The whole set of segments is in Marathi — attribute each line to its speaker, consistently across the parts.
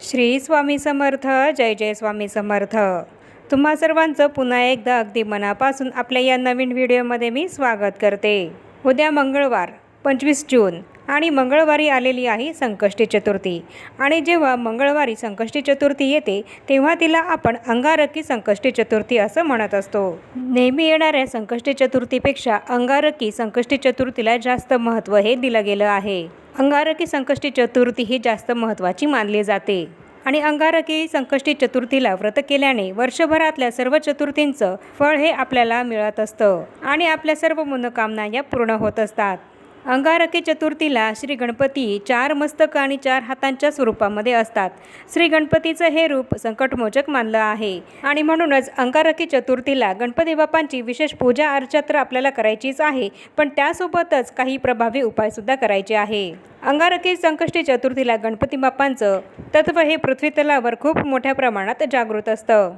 Speaker 1: श्री स्वामी समर्थ जय जय स्वामी समर्थ. तुम्हा सर्वांचं पुन्हा एकदा अगदी मनापासून आपल्या या नवीन व्हिडिओमध्ये मी स्वागत करते. उद्या मंगळवार पंचवीस जून. आणि मंगळवारी आलेली आहे संकष्टी चतुर्थी. आणि जेव्हा मंगळवारी संकष्टी चतुर्थी येते तेव्हा तिला आपण अंगारकी संकष्टी चतुर्थी असं म्हणत असतो. नेहमी येणाऱ्या संकष्टी चतुर्थीपेक्षा अंगारकी संकष्टी चतुर्थीला जास्त महत्त्व हे दिलं गेलं आहे. अंगारकी संकष्टी चतुर्थी ही जास्त महत्त्वाची मानली जाते. आणि अंगारकी संकष्टी चतुर्थीला व्रत केल्याने वर्षभरातल्या सर्व चतुर्थींचं फळ हे आपल्याला मिळत असतं. आणि आपल्या सर्व मनोकामना या पूर्ण होत असतात. अंगारकी चतुर्थीला श्री गणपती चार मस्तक आणि चार हातांच्या स्वरूपामध्ये असतात. श्री गणपतीचं हे रूप संकटमोचक मानलं आहे. आणि म्हणूनच अंगारकी चतुर्थीला गणपती बाप्पांची विशेष पूजा अर्चा तर आपल्याला करायचीच आहे. पण त्यासोबतच काही प्रभावी उपायसुद्धा करायचे आहे. अंगारकी संकष्टी चतुर्थीला गणपती बाप्पांचं तत्व हे पृथ्वी तलावर खूप मोठ्या प्रमाणात जागृत असतं.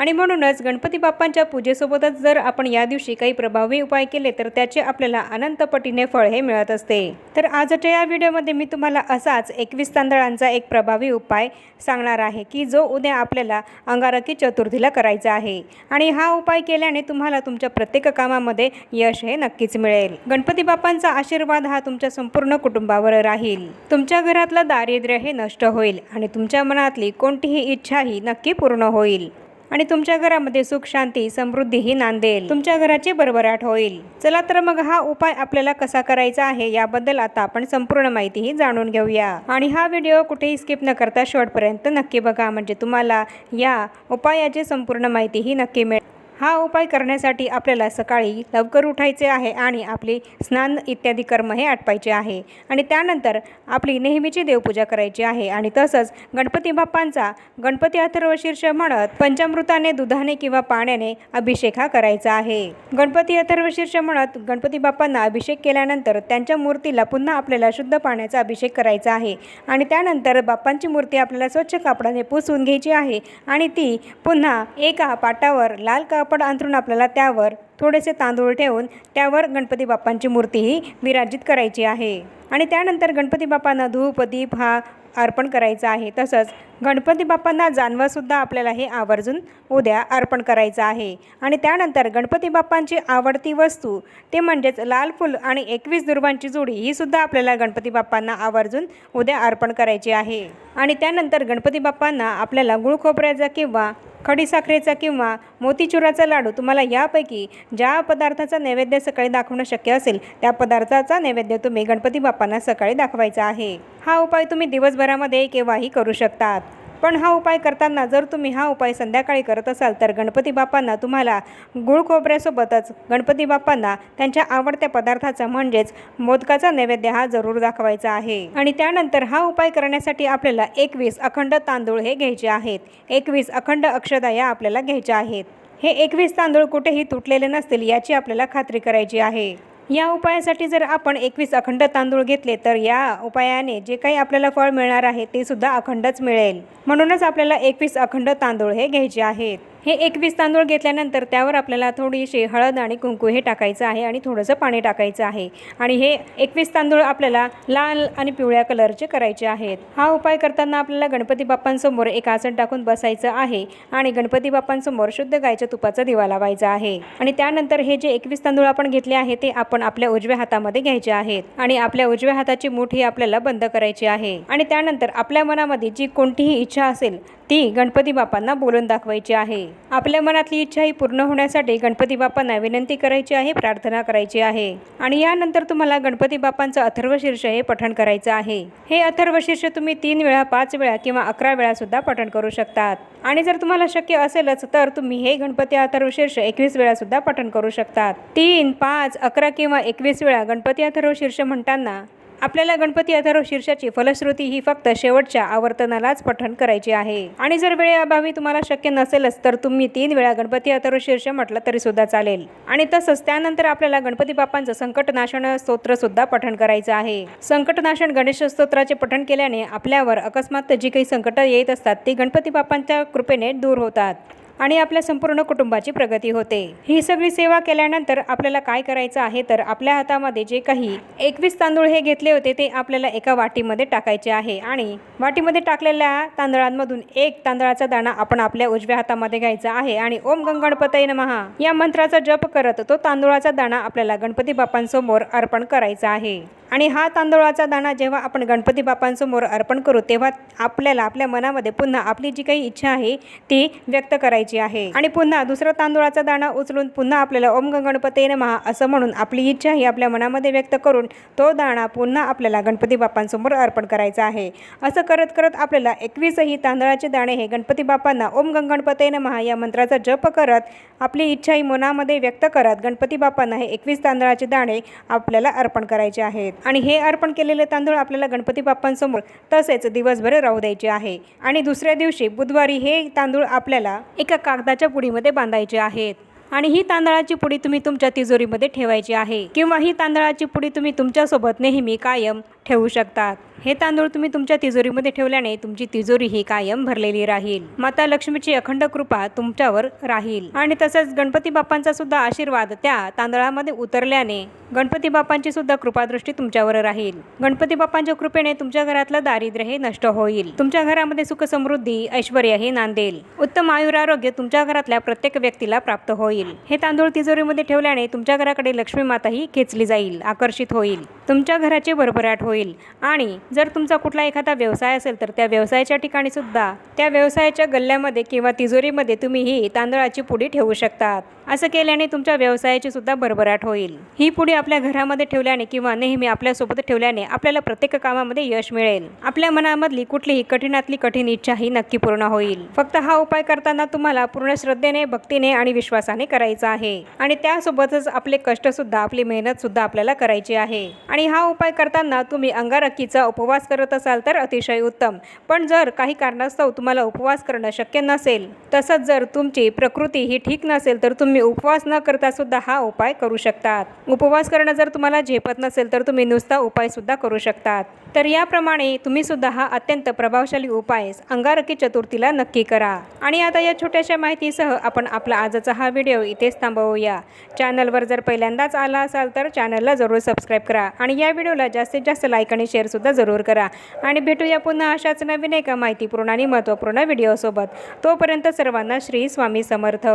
Speaker 1: आणि म्हणूनच गणपती बाप्पांच्या पूजेसोबतच जर आपण या दिवशी काही प्रभावी उपाय केले तर त्याचे आपल्याला अनंतपटीने फळ हे मिळत असते. तर आजच्या या व्हिडिओमध्ये मी तुम्हाला असाच एकवीस तांदळांचा एक प्रभावी उपाय सांगणार आहे की जो उद्या आपल्याला अंगारकी चतुर्थीला करायचा आहे. आणि हा उपाय केल्याने तुम्हाला तुमच्या प्रत्येक कामामध्ये यश हे नक्कीच मिळेल. गणपती बाप्पांचा आशीर्वाद हा तुमच्या संपूर्ण कुटुंबावर राहील. तुमच्या घरातलं दारिद्र्य हे नष्ट होईल आणि तुमच्या मनातली कोणतीही इच्छाही नक्की पूर्ण होईल. आणि तुमच्या घरामध्ये सुख शांती समृद्धीही नांदेल. तुमच्या घराची भरभराट होईल. चला तर मग हा उपाय आपल्याला कसा करायचा आहे याबद्दल आता आपण संपूर्ण माहितीही जाणून घेऊया. आणि हा व्हिडिओ कुठेही स्किप न करता शेवटपर्यंत नक्की बघा. म्हणजे तुम्हाला या उपायाची संपूर्ण माहितीही नक्की मिळेल. हा उपाय करण्यासाठी आपल्याला सकाळी लवकर उठायचे आहे आणि आपली स्नान इत्यादी कर्म हे आटपायचे आहे. आणि त्यानंतर आपली नेहमीची देवपूजा करायची आहे. आणि तसंच गणपती बाप्पांचा गणपती अथर्व शीर्ष म्हणत पंचामृताने दुधाने किंवा पाण्याने अभिषेक हा करायचा आहे. गणपती अथर्व शीर्ष म्हणत गणपती बाप्पांना अभिषेक केल्यानंतर त्यांच्या मूर्तीला पुन्हा आपल्याला शुद्ध पाण्याचा अभिषेक करायचा आहे. आणि त्यानंतर बाप्पांची मूर्ती आपल्याला स्वच्छ कापडाने पुसून घ्यायची आहे आणि ती पुन्हा एका पाटावर लाल कापड अंथरून आपल्याला त्यावर थोडेसे तांदूळ ठेवून त्यावर गणपती बाप्पांची मूर्तीही विराजित करायची आहे. आणि त्यानंतर गणपती बाप्पांना धूप दीप हा अर्पण करायचं आहे. तसंच गणपती बाप्पांना जानवंसुद्धा आपल्याला हे आवर्जून उद्या अर्पण करायचं आहे. आणि त्यानंतर गणपती बाप्पांची आवडती वस्तू ते म्हणजेच लाल फुल आणि एकवीस दुर्वांची जोडी ही सुद्धा आपल्याला गणपती बाप्पांना आवर्जून उद्या अर्पण करायची आहे. आणि त्यानंतर गणपती बाप्पांना आपल्याला गुळखोबऱ्याचा किंवा खडीसाखरेचा किंवा मोतीचुराचा लाडू तुम्हाला यापैकी ज्या पदार्थाचा नैवेद्य सकाळी दाखवणं शक्य असेल त्या पदार्थाचा नैवेद्य तुम्ही गणपती बाप्पांना सकाळी दाखवायचा आहे. हा उपाय तुम्ही दिवसभरामध्ये केव्हाही करू शकतात. पण हा उपाय करताना जर तुम्ही हा उपाय संध्याकाळी करत असाल तर गणपती बाप्पांना तुम्हाला गुळ खोबऱ्यासोबतच गणपती बाप्पांना त्यांच्या आवडत्या पदार्थाचा म्हणजेच मोदकाचा नैवेद्य हा जरूर दाखवायचा आहे. आणि त्यानंतर हा उपाय करण्यासाठी आपल्याला एकवीस अखंड तांदूळ हे घ्यायचे आहेत. एकवीस अखंड अक्षदा या आपल्याला घ्यायच्या आहेत. हे एकवीस तांदूळ कुठेही तुटलेले नसतील याची आपल्याला खात्री करायची आहे. या उपायासाठी जर आपण एकवीस अखंड तांदूळ घेतले तर या उपायाने जे काही आपल्याला फळ मिळणार आहे ते सुद्धा अखंडच मिळेल. म्हणूनच आपल्याला एकवीस अखंड तांदूळ हे घ्यायचे आहेत. हे एकवीस तांदूळ घेतल्यानंतर त्यावर आपल्याला थोडीशी हळद आणि कुंकू हे टाकायचं आहे आणि थोडंसं पाणी टाकायचं आहे. आणि हे एकवीस तांदूळ आपल्याला लाल आणि पिवळ्या कलरचे करायचे आहेत. हा उपाय करताना आपल्याला गणपती बाप्पांसमोर एक आसन टाकून बसायचं आहे आणि गणपती बाप्पांसमोर शुद्ध गायच्या तुपाचा दिवा लावायचा आहे. आणि त्यानंतर हे जे एकवीस तांदूळ आपण घेतले आहे ते आपण आपल्या उजव्या हातामध्ये घ्यायचे आहेत. आणि आपल्या उजव्या हाताची मूठ ही आपल्याला बंद करायची आहे. आणि त्यानंतर आपल्या मनामध्ये जी कोणतीही इच्छा असेल ती गणपती बाप्पांना बोलून दाखवायची आहे. आपल्या मनातली इच्छा ही पूर्ण होण्यासाठी गणपती बाप्पांना विनंती करायची आहे प्रार्थना करायची आहे. आणि यानंतर तुम्हाला गणपती बाप्पांचं अथर्वशीर्ष हे पठण करायचं आहे. हे अथर्वशीर्ष तुम्ही तीन वेळा पाच वेळा किंवा अकरा वेळा सुद्धा पठण करू शकतात. आणि जर तुम्हाला शक्य असेलच तर तुम्ही हे गणपती अथर्वशीर्ष एकवीस वेळा सुद्धा पठण करू शकतात. तीन पाच अकरा किंवा एकवीस वेळा गणपती अथर्वशीर्ष म्हणताना आपल्याला गणपती अथर्व शीर्षाची फलश्रुती ही फक्त शेवटच्या आवर्तनालाच पठण करायची आहे. आणि जर वेळेअभावी तुम्हाला शक्य नसेलच तर तुम्ही तीन वेळा गणपती अथर्व शीर्ष म्हटलं तरी सुद्धा चालेल. आणि तसंच त्यानंतर आपल्याला गणपती बाप्पांचं संकटनाशन स्तोत्र सुद्धा पठण करायचं आहे. संकटनाशन गणेश स्तोत्राचे पठण केल्याने आपल्यावर अकस्मात जी काही संकट येत असतात ती गणपती बाप्पांच्या कृपेने दूर होतात. आणि आपल्या संपूर्ण कुटुंबाची प्रगती होते. ही सगळी सेवा केल्यानंतर आपल्याला काय करायचं आहे? तर आपल्या हातामध्ये जे काही एकवीस तांदूळ हे घेतले होते ते आपल्याला एका वाटीमध्ये टाकायचे आहे. आणि वाटीमध्ये टाकलेल्या तांदळांमधून एक तांदळाचा दाणा आपण आपल्या उजव्या हातामध्ये घ्यायचा आहे. आणि ओम गंगणपतय नमहा या मंत्राचा जप करत तो तांदूळाचा दाणा आपल्याला गणपती बाप्पांसमोर अर्पण करायचा आहे. आणि हा तांदूळाचा दाणा जेव्हा आपण गणपती बाप्पांसमोर अर्पण करू तेव्हा आपल्याला आपल्या मनामध्ये पुन्हा आपली जी काही इच्छा आहे ती व्यक्त करायची आहे. आणि पुन्हा दुसरा तांदूळाचा दाणा उचलून पुन्हा आपल्याला ओम गणपती नमहा असं म्हणून आपली इच्छा ही आपल्या मनामध्ये व्यक्त करून तो दाणा पुन्हा आपल्याला गणपती बाप्पांसमोर अर्पण करायचा आहे. असं करत करत आपल्याला एकवीसही तांदळाचे दाणे हे गणपती बाप्पांना ओम गणपती नमहा या मंत्राचा जप करत आपली इच्छा ही मनामध्ये व्यक्त करत गणपती बाप्पांना हे एकवीस तांदळाचे दाणे आपल्याला अर्पण करायचे आहेत. आणि हे अर्पण केलेले तांदूळ आपल्याला गणपती बाप्पांसमोर तसेच दिवसभर राहू द्यायचे आहे. आणि दुसऱ्या दिवशी बुधवारी हे तांदूळ आपल्याला एका कागदाच्या पुडीमध्ये बांधायचे आहेत. आणि ही तांदळाची पुडी तुम्ही तुमच्या तिजोरीमध्ये ठेवायची आहे. किंवा ही तांदळाची पुडी तुम्ही तुमच्यासोबत नेहमी कायम ठेवू शकतात. हे तांदूळ तुम्ही तुमच्या तिजोरीमध्ये ठेवल्याने तुमची तिजोरी ही कायम भरलेली राहील. माता लक्ष्मीची अखंड कृपा तुमच्यावर राहील. आणि तसंच गणपती बाप्पांचा सुद्धा आशीर्वाद त्या तांदळामध्ये उतरल्याने गणपती बाप्पांची सुद्धा कृपादृष्टी तुमच्यावर राहील. गणपती बाप्पांच्या कृपेने तुमच्या घरातलं दारिद्र्य हे नष्ट होईल. तुमच्या घरामध्ये सुख समृद्धी ऐश्वर हे नांदेल. उत्तम आयुरारोग्य तुमच्या घरातल्या प्रत्येक व्यक्तीला प्राप्त होईल. हे तांदूळ तिजोरीमध्ये ठेवल्याने तुमच्या घराकडे लक्ष्मी माता ही खेचली जाईल आकर्षित होईल. तुमच्या घराची भरभराट होईल. आणि जर तुमचा कुठला एखादा व्यवसाय असेल तर त्या व्यवसायाच्या ठिकाणीसुद्धा त्या व्यवसायाच्या गल्ल्यामध्ये किंवा तिजोरीमध्ये तुम्ही ही तांदळाची पुडी ठेवू शकतात. असं केल्याने तुमच्या व्यवसायाची सुद्धा भरभराट होईल. ही पुढे आपल्या घरामध्ये ठेवल्याने किंवा नेहमी आपल्यासोबत ठेवल्याने आपल्याला प्रत्येक कामामध्ये यश मिळेल. आपल्या मनामधली कुठलीही कठीणातली कठीण इच्छा ही नक्की पूर्ण होईल. फक्त हा उपाय करताना तुम्हाला पूर्ण श्रद्धेने भक्तीने आणि विश्वासाने करायचा आहे. आणि त्यासोबतच आपले कष्ट सुद्धा आपली मेहनत सुद्धा आपल्याला करायची आहे. आणि हा उपाय करताना तुम्ही अंगारक्कीचा उपवास करत असाल तर अतिशय उत्तम. पण जर काही कारणास्तव तुम्हाला उपवास करणं शक्य नसेल तसंच जर तुमची प्रकृती ही ठीक नसेल तर तुम्ही तुम्ही उपवास न करता सुद्धा हा उपाय करू शकतात. उपवास करणं जर तुम्हाला झेपत नसेल तर तुम्ही नुसता उपाय सुद्धा करू शकतात. तर याप्रमाणे तुम्ही सुद्धा हा अत्यंत प्रभावशाली उपाय अंगारकी चतुर्थीला नक्की करा. आणि आता या छोट्याशा माहितीसह आपण आपला आजचा हा व्हिडिओ इथेच थांबवूया. चॅनलवर जर पहिल्यांदाच आला असाल तर चॅनलला जरूर सबस्क्राईब करा आणि या व्हिडिओला जास्तीत जास्त लाईक आणि शेअरसुद्धा जरूर करा. आणि भेटूया पुन्हा अशाच नवीन एका माहितीपूर्ण आणि महत्त्वपूर्ण व्हिडिओसोबत. तोपर्यंत सर्वांना श्री स्वामी समर्थ.